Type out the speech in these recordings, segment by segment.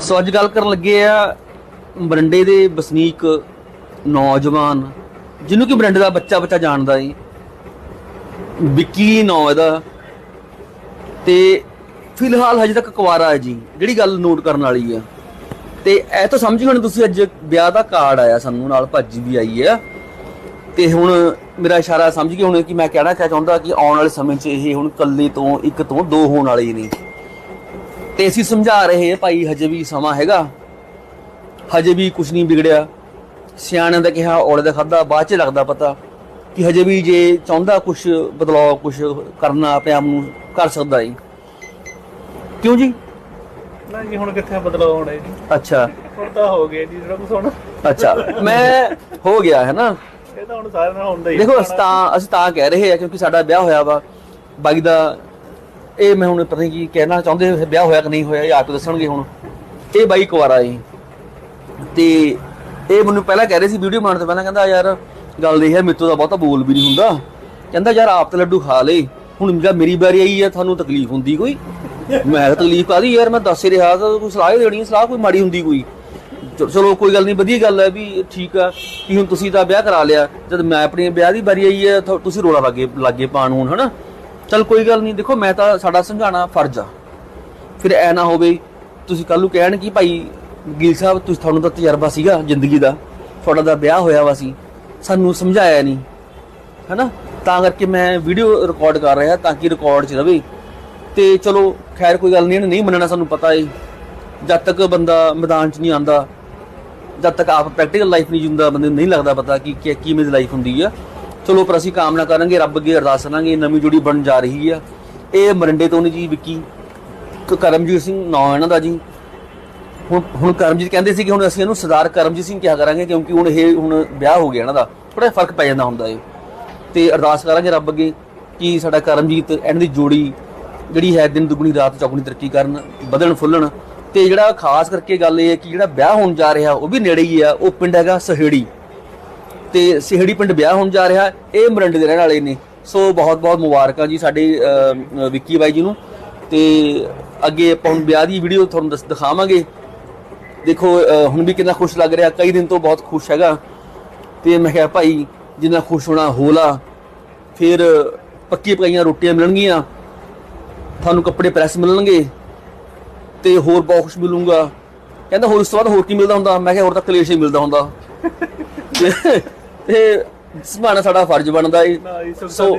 ਸੋ ਅੱਜ ਗੱਲ ਕਰਨ ਲੱਗੇ ਆ ਬਰੰਡੇ ਦੇ ਵਸਨੀਕ ਨੌਜਵਾਨ, ਜਿਹਨੂੰ ਕਿ ਬਰੰਡੇ ਦਾ ਬੱਚਾ ਬੱਚਾ ਜਾਣਦਾ ਏ ਵਿੱਕੀ ਨਾਂ ਇਹਦਾ। ਤੇ ਫਿਲਹਾਲ ਹਜੇ ਤੱਕ ਕੁਵਾਰਾ ਹੈ ਜੀ, ਜਿਹੜੀ ਗੱਲ ਨੋਟ ਕਰਨ ਵਾਲੀ ਆ। ਤੇ ਇਹ ਤਾਂ ਸਮਝ ਗਏ ਹੁਣ ਤੁਸੀਂ ਅੱਜ ਵਿਆਹ ਦਾ ਕਾਰਡ ਆਇਆ ਸਾਨੂੰ, ਨਾਲ ਭਾਜੀ ਵੀ ਆਈ ਆ। ਤੇ ਹੁਣ ਮੇਰਾ ਇਸ਼ਾਰਾ ਸਮਝ ਗਏ ਹੁਣ ਕਿ ਮੈਂ ਕਹਿਣਾ ਕਿਆ ਚਾਹੁੰਦਾ ਕਿ ਆਉਣ ਵਾਲੇ ਸਮੇਂ 'ਚ ਇਹ ਹੁਣ ਕੱਲੇ ਤੋਂ, ਇੱਕ ਤੋਂ ਦੋ ਹੋਣ ਵਾਲੇ ਨੇ। ਤੇ ਅਸੀਂ ਸਮਝਾ ਰਹੇ ਹਾਂ ਭਾਈ ਹਜੇ ਵੀ ਸਮਾਂ ਹੈਗਾ। ਹਜੇ ਵੀ ਕੁਝ ਨਹੀਂ ਵਿਗੜਿਆ। ਸਿਆਣਿਆਂ ਦਾ ਕਿਹਾ ਔਲੇ ਦਾ ਖਾਦਾ ਬਾਅਦ ਚ ਲੱਗਦਾ ਪਤਾ ਕਿ ਹਜੇ ਵੀ ਜੇ ਚਾਹੁੰਦਾ ਕੁਝ ਬਦਲਾਅ ਕੁਝ ਕਰਨਾ ਆਪਣੇ ਆਪ ਨੂੰ ਕਰ ਸਕਦਾ ਹੈ ਕਿਉਂ ਜੀ? ਨਾ ਜੀ ਹੁਣ ਕਿੱਥੇ ਬਦਲਾਅ ਹੋਣਾ ਜੀ? ਅੱਛਾ। ਹੁਣ ਤਾਂ ਹੋ ਗਿਆ ਜੀ ਜਿਹੜਾ ਕੁਝ ਹੁਣ। ਅੱਛਾ ਮੈਂ ਹੋ ਗਿਆ ਹੈ ਨਾ? ਇਹ ਤਾਂ ਹੁਣ ਸਾਰਿਆਂ ਨਾਲ ਹੁੰਦਾ ਹੀ ਦੇਖੋ ਅਸੀਂ ਤਾਂ ਅਸੀਂ ਤਾਂ ਕਹਿ ਰਹੇ ਹਾਂ ਕਿਉਂਕਿ ਸਾਡਾ ਵਿਆਹ ਹੋਇਆ ਵਾ। ਬਾਈ ਦਾ ਇਹ ਮੈਂ ਹੁਣ ਪਤਾ ਨਹੀਂ ਕੀ ਕਹਿਣਾ ਚਾਹੁੰਦੇ ਵਿਆਹ ਹੋਇਆ ਕਿ ਨਹੀਂ ਹੋਇਆ, ਇਹ ਆਪ ਦੱਸਣਗੇ ਹੁਣ। ਇਹ ਬਾਈ ਕੁਵਾਰਾ ਏ ਤੇ ਇਹ ਮੈਨੂੰ ਪਹਿਲਾਂ ਕਹਿ ਰਹੇ ਸੀ, ਵੀਡੀਓ ਬਣਾਉਣ ਤੋਂ ਪਹਿਲਾਂ ਕਹਿੰਦਾ, ਯਾਰ, ਗੱਲ ਇਹ ਹੈ ਮੇਰੇ ਤੋਂ ਬਹੁਤਾ ਬੋਲ ਵੀ ਨਹੀਂ ਹੁੰਦਾ। ਕਹਿੰਦਾ, ਯਾਰ, ਆਪ ਤੇ ਲੱਡੂ ਖਾ ਲੇ ਹੁਣ ਜਦ ਮੇਰੀ ਵਾਰੀ ਆਈ ਹੈ, ਤੁਹਾਨੂੰ ਤਕਲੀਫ ਹੁੰਦੀ ਕੋਈ? ਮੈਂ ਤਕਲੀਫ ਕਾਦੀ ਯਾਰ, ਮੈਂ ਦੱਸ ਰਿਹਾ ਤਾਂ ਕੋਈ ਸਲਾਹ ਦੇਣੀ, ਸਲਾਹ ਕੋਈ ਮਾੜੀ ਹੁੰਦੀ ਕੋਈ? ਚਲੋ- ਕੋਈ ਗੱਲ ਨਹੀਂ, ਵਧੀਆ ਗੱਲ ਹੈ ਵੀ ਠੀਕ ਆ ਕਿ ਹੁਣ ਤੁਸੀਂ ਤਾਂ ਵਿਆਹ ਕਰਾ ਲਿਆ। ਜਦ ਮੈਂ ਆਪਣੇ ਵਿਆਹ ਦੀ ਵਾਰੀ ਆਈ ਹੈ ਤੁਸੀਂ ਰੋਲਾ ਲੱਗੇ ਲੱਗੇ ਪਾਣ ਹੁਣ, ਹਨਾ? ਚਲ ਕੋਈ ਗੱਲ ਨਹੀਂ, ਦੇਖੋ ਮੈਂ ਤਾਂ ਸਾਡਾ ਸਮਝਾਣਾ ਫਰਜ਼ ਆ। ਫਿਰ ਐ ਨਾ ਹੋਵੇ, ਤੁਸੀਂ ਕੱਲ ਨੂੰ ਕਹਿਣ ਕਿ ਭਾਈ ਗਿਲ ਸਾਹਿਬ, ਤੁਸੀਂ ਤੁਹਾਨੂੰ ਤਾਂ ਤਜਰਬਾ ਸੀਗਾ ਜ਼ਿੰਦਗੀ ਦਾ, ਤੁਹਾਡਾ ਦਾ ਵਿਆਹ ਹੋਇਆ ਵਾ ਸੀ, ਸਾਨੂੰ ਸਮਝਾਇਆ ਨਹੀਂ। ਹੈਨਾ? ਤਾਂ ਕਰਕੇ ਮੈਂ ਵੀਡੀਓ ਰਿਕਾਰਡ ਕਰ ਰਿਹਾ, ਤਾਂ ਕਿ ਰਿਕਾਰਡ 'ਚ ਰਵੇ। ਤੇ ਚਲੋ, ਖੈਰ ਕੋਈ ਗੱਲ ਨਹੀਂ, ਇਹਨੇ ਨਹੀਂ ਮੰਨਣਾ ਸਾਨੂੰ ਪਤਾ ਏ। ਜਦ ਤੱਕ ਬੰਦਾ ਮੈਦਾਨ 'ਚ ਨਹੀਂ ਆਂਦਾ ਜਦ ਤੱਕ ਆਪ ਪ੍ਰੈਕਟੀਕਲ ਲਾਈਫ ਨਹੀਂ ਜਿੰਦਾ ਬੰਦੇ ਨੂੰ ਨਹੀਂ ਲੱਗਦਾ ਪਤਾ ਕਿ ਕਿਵੇਂ ਦੀ ਲਾਈਫ ਹੁੰਦੀ ਆ। ਚਲੋ ਪਰ ਅਸੀਂ ਕਾਮਨਾ ਕਰਾਂਗੇ, ਰੱਬ ਅੱਗੇ ਅਰਦਾਸ ਕਰਾਂਗੇ ਨਵੀਂ ਜੋੜੀ ਬਣ ਜਾ ਰਹੀ ਆ। ਇਹ ਮਰੰਡੇ ਤੋਂ ਨੇ ਜੀ, ਵਿੱਕੀ। ਕਰਮਜੀਤ ਸਿੰਘ ਨਾਂ ਇਹਨਾਂ ਦਾ ਜੀ। ਹੁਣ ਹੁਣ ਕਰਮਜੀਤ ਕਹਿੰਦੇ ਸੀ ਕਿ ਹੁਣ ਅਸੀਂ ਇਹਨੂੰ ਸਰਦਾਰ ਕਰਮਜੀਤ ਸਿੰਘ ਕਿਹਾ ਕਰਾਂਗੇ, ਕਿਉਂਕਿ ਹੁਣ ਇਹ ਹੁਣ ਵਿਆਹ ਹੋ ਗਿਆ ਇਹਨਾਂ ਦਾ। ਥੋੜਾ ਫ਼ਰਕ ਪੈ ਜਾਂਦਾ ਹੁੰਦਾ ਏ ਤੇ ਅਰਦਾਸ ਕਰਾਂਗੇ ਰੱਬ ਅੱਗੇ ਕਿ ਸਾਡਾ ਕਰਮਜੀਤ ਇਹਨਾਂ ਦੀ ਜੋੜੀ ਜਿਹੜੀ ਹੈ, ਦਿਨ ਦੁਗਣੀ, ਰਾਤ ਚੌਗਣੀ ਤਰੱਕੀ ਕਰਨ, ਵਧਣ, ਫੁੱਲਣ। ਤੇ ਜਿਹੜਾ ਖਾਸ ਕਰਕੇ ਗੱਲ ਇਹ ਹੈ ਕਿ ਜਿਹੜਾ ਵਿਆਹ ਹੋਣ ਜਾ ਰਿਹਾ, ਉਹ ਵੀ ਨੇੜੇ ਹੀ ਆ, ਉਹ ਪਿੰਡ ਹੈਗਾ ਸਹੇੜੀ। ਤੇ ਸਿਹੜੀ ਪਿੰਡ ਵਿਆਹ ਹੋਣ ਜਾ ਰਿਹਾ, ਇਹ ਮਰੰਡੇ ਦੇ ਰਹਿਣ ਵਾਲੇ ਨੇ। ਸੋ ਬਹੁਤ ਬਹੁਤ ਮੁਬਾਰਕਾਂ ਜੀ ਸਾਡੇ ਵਿੱਕੀ ਬਾਈ ਜੀ ਨੂੰ। ਤੇ ਅੱਗੇ ਆਪਾਂ ਹੁਣ ਵਿਆਹ ਦੀ ਵੀਡੀਓ ਤੁਹਾਨੂੰ ਦੱਸ, ਦਿਖਾਵਾਂਗੇ। ਦੇਖੋ ਹੁਣ ਵੀ ਕਿੰਨਾ ਖੁਸ਼ ਲੱਗ ਰਿਹਾ। ਕਈ ਦਿਨ ਤੋਂ ਬਹੁਤ ਖੁਸ਼ ਹੈਗਾ। ਤੇ ਮੈਂ ਕਿਹਾ, ਭਾਈ, ਜਿੰਨਾ ਖੁਸ਼ ਹੋਣਾ ਹੋਲਾ ਫਿਰ ਪੱਕੀ ਪਕਾਈਆਂ ਰੋਟੀਆਂ ਮਿਲਣਗੀਆਂ। ਤੁਹਾਨੂੰ ਕੱਪੜੇ ਪ੍ਰੈਸ ਮਿਲਣਗੇ। ਤੇ ਹੋਰ ਬਹੁਤ ਕੁਝ ਮਿਲੂਗਾ। ਕਹਿੰਦਾ, ਹੋਰ ਉਸ ਤੋਂ ਬਾਅਦ ਹੋਰ ਕੀ ਮਿਲਦਾ ਹੁੰਦਾ? ਮੈਂ ਕਿਹਾ, ਹੋਰ ਤਾਂ ਕਲੇਸ਼ ਹੀ ਮਿਲਦਾ ਹੁੰਦਾ। ਤੇ- ਤੇ ਸਮਾਣਾ ਸਾਡਾ ਫਰਜ਼ ਬਣਦਾ ਸੁਖ ਸੋ-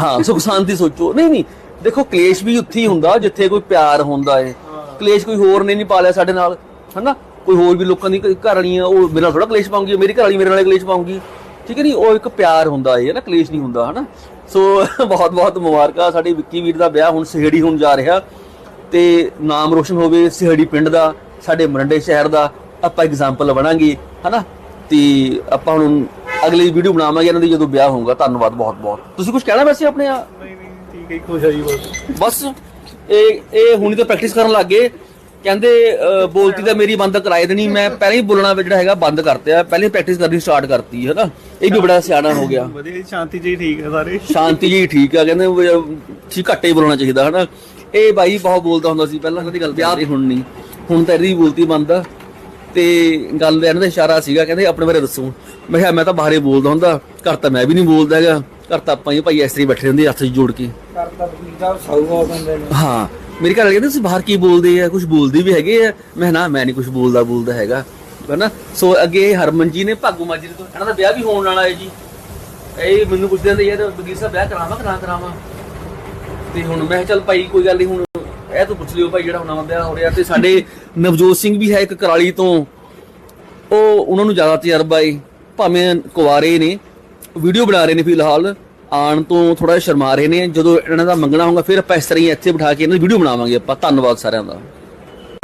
ਹਾਂ ਸੁਖ ਸ਼ਾਂਤੀ ਸੋਚੋ। ਨਹੀਂ ਨਹੀਂ ਦੇਖੋ ਕਲੇਸ਼ ਵੀ ਉੱਥੇ ਹੀ ਹੁੰਦਾ ਜਿੱਥੇ ਕੋਈ ਪਿਆਰ ਹੁੰਦਾ ਏ। ਕਲੇਸ਼ ਕੋਈ ਹੋਰ ਨੇ ਨਹੀਂ ਪਾਲਿਆ ਸਾਡੇ ਨਾਲ ਹਨਾ? ਕੋਈ ਹੋਰ ਵੀ ਲੋਕਾਂ ਦੀ ਘਰ ਵਾਲੀਆਂ ਉਹ ਮੇਰੇ ਨਾਲ ਥੋੜਾ ਕਲੇਸ਼ ਪਾਉਂਗੀ ਮੇਰੀ ਘਰ ਵਾਲੀ ਮੇਰੇ ਨਾਲ ਕਲੇਸ਼ ਪਾਉਂਗੀ। ਠੀਕ ਹੈ ਨਹੀਂ ਉਹ ਇੱਕ ਪਿਆਰ ਹੁੰਦਾ ਏ ਨਾ ਕਲੇਸ਼ ਨਹੀਂ ਹੁੰਦਾ ਹਨਾ? ਸੋ ਬਹੁਤ ਬਹੁਤ ਮੁਬਾਰਕਾਂ ਸਾਡੇ ਵਿੱਕੀ ਵੀਰ ਦਾ ਵਿਆਹ ਹੁਣ ਸਿਹੜੀ ਹੋਣ ਜਾ ਰਿਹਾ। ਤੇ ਨਾਮ ਰੋਸ਼ਨ ਹੋਵੇ ਸਿਹੜੀ ਪਿੰਡ ਦਾ ਸਾਡੇ ਮਰੰਡੇ ਸ਼ਹਿਰ ਦਾ ਆਪਾਂ ਐਗਜ਼ਾਮਪਲ ਬਣਾਂਗੇ ਹਨਾ? ਤੇ ਆਪਾਂ ਹੁਣ ਅਗਲੀ ਵੀਡੀਓ ਬਣਾਵਾਂਗੇ ਇਹਨਾਂ ਦੀ ਜਦੋਂ ਵਿਆਹ ਹੋਊਗਾ ਧੰਨਵਾਦ ਬਹੁਤ ਬਹੁਤ। ਤੁਸੀਂ ਕੁਝ ਕਹਿਣਾ ਵੈਸੇ ਆਪਣੇ ਆ ਨਹੀਂ ਨਹੀਂ ਠੀਕ ਹੈ ਜੀ, ਖੁਸ਼ ਆ ਜੀ ਬਸ। ਬਸ ਇਹ ਇਹ ਹੁਣੀ ਤਾਂ ਪ੍ਰੈਕਟਿਸ ਕਰਨ ਲੱਗੇ ਕਹਿੰਦੇ ਬੋਲਤੀ ਤਾਂ ਮੇਰੀ ਬੰਦ ਕਰਾਏ ਦੇਣੀ ਮੈਂ ਪਹਿਲਾਂ ਹੀ ਬੋਲਣਾ ਜਿਹੜਾ ਹੈਗਾ ਬੰਦ ਕਰਤਿਆ ਪਹਿਲੇ ਪ੍ਰੈਕਟਿਸ ਕਰਨੀ ਸਟਾਰਟ ਕਰਤੀ ਹੈ ਨਾ ਇਹ ਵੀ ਬੜਾ ਸਿਆਣਾ ਹੋ ਗਿਆ। ਵਧੀਆ ਸ਼ਾਂਤੀ ਜੀ ਠੀਕ ਹੈ ਸਾਰੇ। ਸ਼ਾਂਤੀ ਜੀ ਠੀਕ ਆ ਕਹਿੰਦੇ ਠੀਕ ਘੱਟੇ ਹੀ ਬੋਲਣਾ ਚਾਹੀਦਾ ਹਨਾ? ਇਹ ਬਾਈ ਬਹੁਤ ਬੋਲਦਾ ਹੁੰਦਾ ਸੀ ਪਹਿਲਾਂ ਕਦੀ ਗੱਲ ਪਿਆਰ ਹੁਣ ਨਹੀਂ ਹੁਣ ਤਾਂ ਇਹਦੀ ਬੋਲਤੀ ਬੰਦ ਆ। ਤੇ ਗੱਲ ਇਹਨਾਂ ਦਾ ਇਸ਼ਾਰਾ ਸੀਗਾ ਕਹਿੰਦੇ ਆਪਣੇ ਬਾਰੇ ਦੱਸੋ। ਮੈਂ ਕਿਹਾ ਮੈਂ ਤਾਂ ਬਾਹਰੇ ਬੋਲਦਾ ਹੁੰਦਾ ਘਰ ਤਾਂ ਮੈਂ ਵੀ ਨਹੀਂ ਬੋਲਦਾ ਹੈਗਾ। ਘਰ ਤਾਂ ਆਪਾਂ ਹੀ ਭਾਈ ਹੀ ਬੈਠੇ ਰਹਿੰਦੇ ਹੱਥ ਜੋੜ ਕੇ। ਸੌਗਾ ਬੰਦੇ ਨੇ। ਹਾਂ ਮੇਰੇ ਘਰ ਵਾਲੇ ਕਹਿੰਦੇ ਤੁਸੀਂ ਬਾਹਰ ਕੀ ਬੋਲਦੇ ਆ? ਕੁਝ ਬੋਲਦੇ ਵੀ ਹੈਗੇ ਆ? ਮੈਂ ਨਾ ਮੈਂ ਨਹੀਂ ਕੁਝ ਬੋਲਦਾ ਬੋਲਦਾ ਹੈਗਾ। ਹਨਾ ਸੋ ਅੱਗੇ ਹਰਮਨ ਜੀ ਨੇ ਭਾਗੂ ਮਾਜਰੇ ਤੋਂ ਇਹਨਾਂ ਦਾ ਵਿਆਹ ਵੀ ਹੋਣ ਵਾਲਾ ਹੈ ਜੀ। ਇਹ ਮੈਨੂੰ ਪੁੱਛਦੇ ਹੁੰਦੇ ਯਾਰ ਬਗੀਰ ਸਾਹਿਬ ਵਿਆਹ ਕਰਾਵਾਂ ਕਿ ਨਾ ਕਰਾਵਾਂ? ਤੇ ਹੁਣ ਮੈਂ ਚੱਲ ਭਾਈ ਕੋਈ ਗੱਲ ਨਹੀਂ ਹੁਣ ਇਹ ਤੋਂ ਪੁੱਛ ਲਿਓ ਭਾਈ ਜਿਹੜਾ ਹੁਣ ਨਵਾਂ ਵਿਆਹ ਹੋ ਰਿਹਾ ਤੇ ਸਾਡੇ ਨਵਜੋਤ ਸਿੰਘ ਵੀ ਹੈ ਇੱਕ ਕਰਾਲੀ ਤੋਂ। ਉਹ ਉਹਨਾਂ ਨੂੰ ਜ਼ਿਆਦਾ ਤਜਰਬਾ ਏ, ਭਾਵੇਂ ਕੁਆਰੇ ਨੇ ਵੀਡੀਓ ਬਣਾ ਰਹੇ ਨੇ ਫਿਲਹਾਲ ਆਣ ਤੋਂ ਥੋੜਾ ਸ਼ਰਮਾ ਰਹੇ ਨੇ। ਜਦੋਂ ਇਹਨਾਂ ਦਾ ਮੰਗਣਾ ਹੋਊਗਾ, ਫਿਰ ਆਪਾਂ ਇਸ ਤਰ੍ਹਾਂ ਹੀ ਇੱਥੇ ਬਿਠਾ ਕੇ ਇਹਨਾਂ ਦੀ ਵੀਡੀਓ ਬਣਾਵਾਂਗੇ ਆਪਾਂ। ਧੰਨਵਾਦ ਸਾਰਿਆਂ ਦਾ।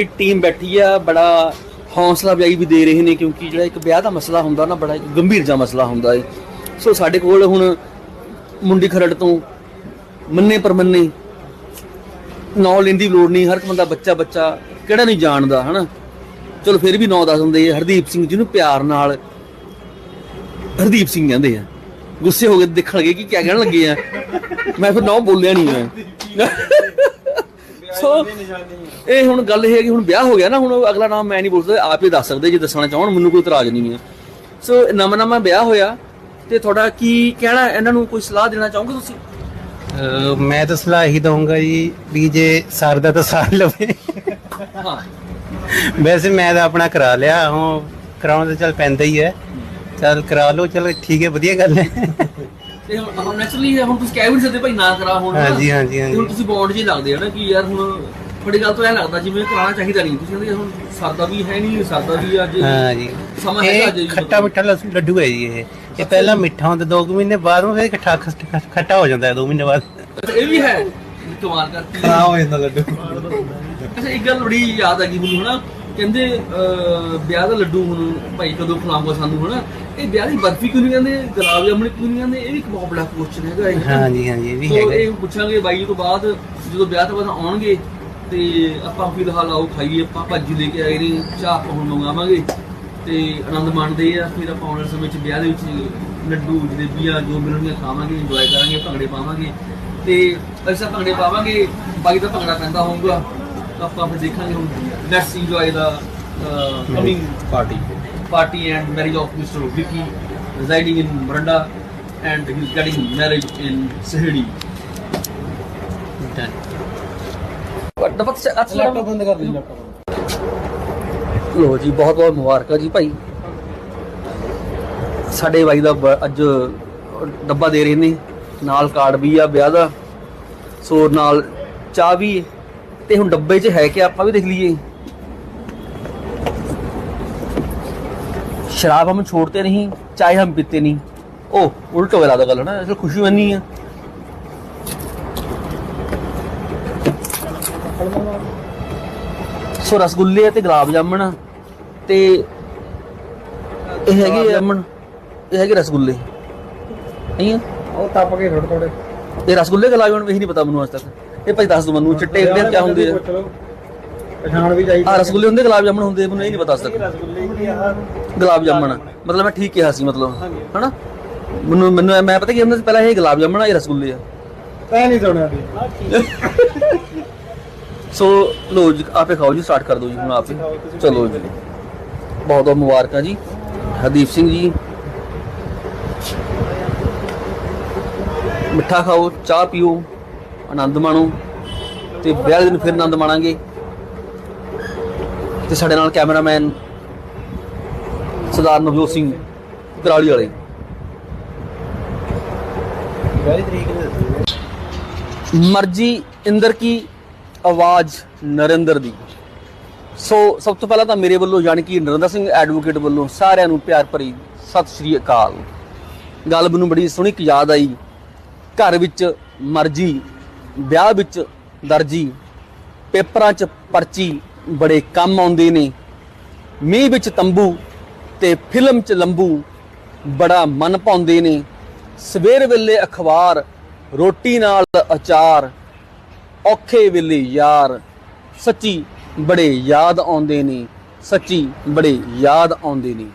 ਇੱਕ ਟੀਮ ਬੈਠੀ ਆ, ਬੜਾ ਹੌਸਲਾ ਅਫਜ਼ਾਈ ਵੀ ਦੇ ਰਹੇ ਨੇ, ਕਿਉਂਕਿ ਜਿਹੜਾ ਇੱਕ ਵਿਆਹ ਦਾ ਮਸਲਾ ਹੁੰਦਾ ਨਾ, ਬੜਾ ਇੱਕ ਗੰਭੀਰ ਜਿਹਾ ਮਸਲਾ ਹੁੰਦਾ ਹੈ ਸੋ ਸਾਡੇ ਕੋਲ ਹੁਣ ਮੁੰਡੀ ਖਰੜ ਤੋਂ ਮੰਨੇ ਪਰਮੰਨੇ ਨਾਂ ਲੈਣ ਦੀ ਲੋੜ ਨਹੀਂ, ਹਰ ਇੱਕ ਬੰਦਾ ਬੱਚਾ ਬੱਚਾ ਕਿਹੜਾ ਨਹੀਂ ਜਾਣਦਾ ਹਨਾ? ਚਲੋ ਫਿਰ ਵੀ ਨਾਂ ਦੱਸ ਦਿੰਦੇ ਆ। ਹਰਦੀਪ ਸਿੰਘ ਜਿਹਨੂੰ ਪਿਆਰ ਨਾਲ ਹਰਦੀਪ ਸਿੰਘ ਕਹਿੰਦੇ ਆ। ਗੁੱਸੇ ਹੋ ਕੇ ਦੇਖਣ ਲੱਗੇ ਕਿ ਕੀ ਕਹਿਣ ਲੱਗੇ ਆ। ਮੈਂ ਫਿਰ ਨਾਂ ਬੋਲਿਆ ਨਹੀਂ ਮੈਂ ਸੋ ਇਹ ਹੁਣ ਗੱਲ ਇਹ ਹੈ ਕਿ ਹੁਣ ਵਿਆਹ ਹੋ ਗਿਆ ਨਾ ਹੁਣ ਅਗਲਾ ਨਾਮ ਮੈਂ ਨਹੀਂ ਬੋਲ ਸਕਦਾ ਆਪ ਹੀ ਦੱਸ ਸਕਦੇ ਜੇ ਦੱਸਣਾ ਚਾਹਣ ਮੈਨੂੰ ਕੋਈ ਇਤਰਾਜ਼ ਨਹੀਂ ਹੈ ਸੋ ਨਵਾਂ ਨਵਾਂ ਵਿਆਹ ਹੋਇਆ ਤੇ ਤੁਹਾਡਾ ਕੀ ਕਹਿਣਾ ਇਹਨਾਂ ਨੂੰ ਕੋਈ ਸਲਾਹ ਦੇਣਾ ਚਾਹੋਗੇ ਤੁਸੀਂ? ਮੈਂ ਤਾਂ ਸਲਾਹ ਹੀ ਦਊਂਗਾ ਜੀ ਵੀ ਜੇ ਸਰਦਾ ਤਾਂ ਸਾਰ ਲਵੇ। ਹਾਂ। ਵੈਸੇ ਮੈਂ ਤਾਂ ਆਪਣਾ ਕਰਾ ਲਿਆ ਹੁਣ ਕਰਾਉਣ ਤਾਂ ਚੱਲ ਪੈਂਦਾ ਹੀ ਹੈ। ਚੱਲ ਕਰਾ ਲਓ ਚਲ ਠੀਕ ਹੈ ਵਧੀਆ ਗੱਲ ਹੈ। ਤੇ ਹੁਣ ਨੈਚੁਰਲੀ ਹੁਣ ਤੁਸੀਂ ਕਹਿ ਵੀ ਨਹੀਂ ਸਕਦੇ ਭਾਈ ਨਾ ਕਰਾ ਹੁਣ। ਹਾਂਜੀ, ਹਾਂਜੀ, ਹਾਂਜੀ। ਹੁਣ ਤੁਸੀਂ ਬੌਂਡ ਜੀ ਲੱਗਦੇ ਹੋ ਨਾ ਕਿ ਯਾਰ ਹੁਣ ਬੜੀ ਗੱਲ ਤੋਂ ਇਹ ਲੱਗਦਾ ਜਿਵੇਂ ਕਰਾਉਣਾ ਚਾਹੀਦਾ ਨਹੀਂ ਤੁਸੀਂ ਕਹਿੰਦੇ ਹੁਣ ਸਰਦਾ ਵੀ ਹੈ ਨਹੀਂ ਸਰਦਾ ਵੀ ਅੱਜ ਹਾਂ ਜੀ। ਸਮਾਂ ਹੈਗਾ ਅੱਜ ਇਹ ਖੱਟਾ ਮਿੱਠਾ ਲੱਡੂ ਹੈ ਜੀ ਇਹ। ਇਹ ਪਹਿਲਾਂ ਮਿੱਠਾ ਹੁੰਦਾ 2 ਮਹੀਨੇ ਬਾਅਦ ਉਹ ਫਿਰ ਖੱਟਾ ਖੱਟਾ- ਹੋ ਜਾਂਦਾ ਹੈ 2 ਮਹੀਨੇ ਬਾਅਦ। ਇਹ ਵੀ ਹੈ? ਕਮਾਲ ਕਰਤੀ। ਹੋ ਜਾਂਦਾ ਲੱਡੂ। ਅੱਛਾ ਇੱਕ ਗੱਲ ਬੜੀ ਯਾਦ ਆ ਗਈ ਮੈਨੂੰ ਹਨਾ। ਕਹਿੰਦੇ ਵਿਆਹ ਦਾ ਲੱਡੂ ਹੁਣ ਭਾਈ ਕਦੋਂ ਖਿਲਾਉਂਗਾ ਸਾਨੂੰ ਹਨਾ। ਇਹ ਵਿਆਹ ਦੀ ਬਰਫੀ ਕਿਉਂ ਨਹੀਂ ਕਹਿੰਦੇ? ਗੁਲਾਬ ਜਾਮੁਨ ਕਿਉਂ ਨਹੀਂ ਕਹਿੰਦੇ? ਇਹ ਵੀ ਇੱਕ ਬਹੁਤ ਬੜਾ ਕੁਐਸਚਨ ਹੈਗਾ ਇਹ। ਹਾਂ ਜੀ ਹਾਂ ਜੀ ਇਹ ਵੀ ਹੈਗਾ। ਇਹ ਪੁੱਛਾਂਗੇ ਬਾਈ ਜੀ ਤੋਂ ਬਾਅਦ ਜਦੋਂ ਵਿਆਹ ਤੋਂ ਬਾਅਦ ਆਉਣਗੇ ਤੇ ਆਪਾਂ ਫਿਲਹਾਲ ਆਓ ਖਾਈਏ ਆਪਾਂ ਭਾਜੀ ਲੈ ਕੇ ਆਏ ਨੇ ਚਾਹ ਆਪਾਂ ਹੁਣ ਮੰਗਾਵਾਂਗੇ। ਤੇ ਆਨੰਦ ਮਾਣਦੇ ਆ ਫਿਰ ਆਪਾਂ ਆਉਣ ਸਮੇਂ ਵਿੱਚ ਵਿਆਹ ਦੇ ਵਿੱਚ ਲੱਡੂ ਜਲੇਬੀਆਂ ਜੋ ਮਿਲਣਗੀਆਂ ਖਾਵਾਂਗੇ ਇੰਜੋਏ ਕਰਾਂਗੇ ਭੰਗੜੇ ਪਾਵਾਂਗੇ ਤੇ ਅਸਾਂ ਭੰਗੜੇ ਪਾਵਾਂਗੇ ਬਾਈ ਦਾ ਭੰਗੜਾ ਪੈਂਦਾ ਹੋਊਗਾ ਤਾਂ ਆਪਾਂ ਫਿਰ ਦੇਖਾਂਗੇ ਹੁਣ let's enjoy the coming party party and marriage of Mr. Vicky residing in Maranda and he's getting married in Sahedi. Done. Laptop ਬੰਦ ਕਰ ਦੇ ਲੈਪਟਾਪ ਲੋ ਜੀ ਬਹੁਤ ਬਹੁਤ ਮੁਬਾਰਕਾਂ ਜੀ ਭਾਈ ਸਾਡੇ ਬਾਈ ਦਾ ਬ- ਅੱਜ ਡੱਬਾ ਦੇ ਰਹੇ ਨੇ ਨਾਲ ਕਾਰਡ ਵੀ ਆ ਵਿਆਹ ਦਾ ਸੋ ਨਾਲ ਚਾਹ ਵੀ ਹੈ। ਤੇ ਹੁਣ ਡੱਬੇ 'ਚ ਹੈ ਕਿ ਆਪਾਂ ਵੀ ਦੇਖ ਲਈਏ शराब हम छोड़ते नहीं चाय हम पीते नहीं ओ उल्टो हो रहा गल है ना इसलिए खुशी मनी है ਸੋ ਰਸਗੁੱਲੇ ਤੇ ਗੁਲਾਬ ਜਾਮਣ ਤੇ ਇਹ ਹੈਗੇ ਜਾਮਣ ਇਹ ਹੈਗੇ ਰਸਗੁੱਲੇ। ਨਹੀਂ ਆ? ਉਹ ਟੱਪ ਕੇ ਥੋੜੇ ਥੋੜੇ ਇਹ ਰਸਗੁੱਲੇ ਗੁਲਾਬ ਜਾਮਣ ਵੀ ਨਹੀਂ ਪਤਾ ਮੈਨੂੰ ਅੱਜ ਤੱਕ। ਇਹ ਭਾਈ ਦੱਸ ਦੋ ਮੈਨੂੰ ਚਿੱਟੇ ਹੁੰਦੇ ਆ ਕਿਆ ਹੁੰਦੇ ਆ? ਪਛਾਣ ਵੀ ਚਾਹੀਦੀ ਆ ਰਸਗੁੱਲੇ ਹੁੰਦੇ ਗੁਲਾਬ ਜਾਮਣ ਹੁੰਦੇ ਮੈਨੂੰ ਇਹ ਨਹੀਂ ਪਤਾ ਅੱਜ ਤੱਕ। ਰਸਗੁੱਲੇ ਕੀ ਆ। ਗੁਲਾਬ ਜਾਮਣ ਮਤਲਬ ਮੈਂ ਠੀਕ ਕਿਹਾ ਸੀ ਮਤਲਬ। ਹਨਾ? ਮੈਨੂੰ ਮੈਨੂੰ ਮੈਂ ਪਤਾ ਕੀ ਹੁੰਦਾ ਸੀ ਪਹਿਲਾਂ ਇਹ ਗੁਲਾਬ ਜਾਮਣ ਆ ਇਹ ਰਸਗੁੱਲੇ ਆ। ਤੈਂ ਨਹੀਂ ਸੁਣਿਆ ਦੀ ਸੋ ਲੋ ਜੀ ਆਪੇ ਖਾਓ ਜੀ ਸਟਾਰਟ ਕਰ ਦਿਓ ਜੀ ਹੁਣ ਆਪੇ। ਚਲੋ ਜੀ। ਬਹੁਤ ਬਹੁਤ ਮੁਬਾਰਕਾਂ ਜੀ। ਹਰਦੀਪ ਸਿੰਘ ਜੀ। ਮਿੱਠਾ ਖਾਓ ਚਾਹ ਪੀਓ ਆਨੰਦ ਮਾਣੋ ਤੇ ਵਿਆਹ ਦਿਨ ਫਿਰ ਆਨੰਦ ਮਾਣਾਂਗੇ। ਤੇ ਸਾਡੇ ਨਾਲ ਕੈਮਰਾਮੈਨ ਸਰਦਾਰ ਨਵਜੋਤ ਸਿੰਘ ਕਰਾਲੀ ਵਾਲੇ। ਮਰਜ਼ੀ ਇੰਦਰ ਕੀ ਆਵਾਜ਼ ਨਰਿੰਦਰ ਦੀ। ਸੋ ਸਭ ਤੋਂ ਪਹਿਲਾਂ ਤਾਂ ਮੇਰੇ ਵੱਲੋਂ ਯਾਨੀ ਕਿ ਨਰਿੰਦਰ ਸਿੰਘ ਐਡਵੋਕੇਟ ਵੱਲੋਂ ਸਾਰਿਆਂ ਨੂੰ ਪਿਆਰ ਭਰੀ ਸਤਿ ਸ਼੍ਰੀ ਅਕਾਲ। ਗੱਲ ਮੈਨੂੰ ਬੜੀ ਸੋਹਣੀ ਇੱਕ ਯਾਦ ਆਈ। ਘਰ ਵਿੱਚ ਮਰਜ਼ੀ, ਵਿਆਹ ਵਿੱਚ ਦਰਜੀ, ਪੇਪਰਾਂ 'ਚ ਪਰਚੀ ਬੜੇ ਕੰਮ ਆਉਂਦੇ ਨੇ। ਮੀਂਹ ਵਿੱਚ ਤੰਬੂ ਤੇ ਫਿਲਮ 'ਚ ਲੰਬੂ ਬੜਾ ਮਨ ਪਾਉਂਦੇ ਨੇ। ਸਵੇਰ ਵੇਲੇ ਅਖਬਾਰ, ਰੋਟੀ ਨਾਲ ਅਚਾਰ ਔਖੇ ਵੇਲੇ ਯਾਰ ਸੱਚੀ ਬੜੇ ਯਾਦ ਆਉਂਦੇ ਨੇ ਸੱਚੀ ਬੜੇ ਯਾਦ ਆਉਂਦੇ ਨੇ।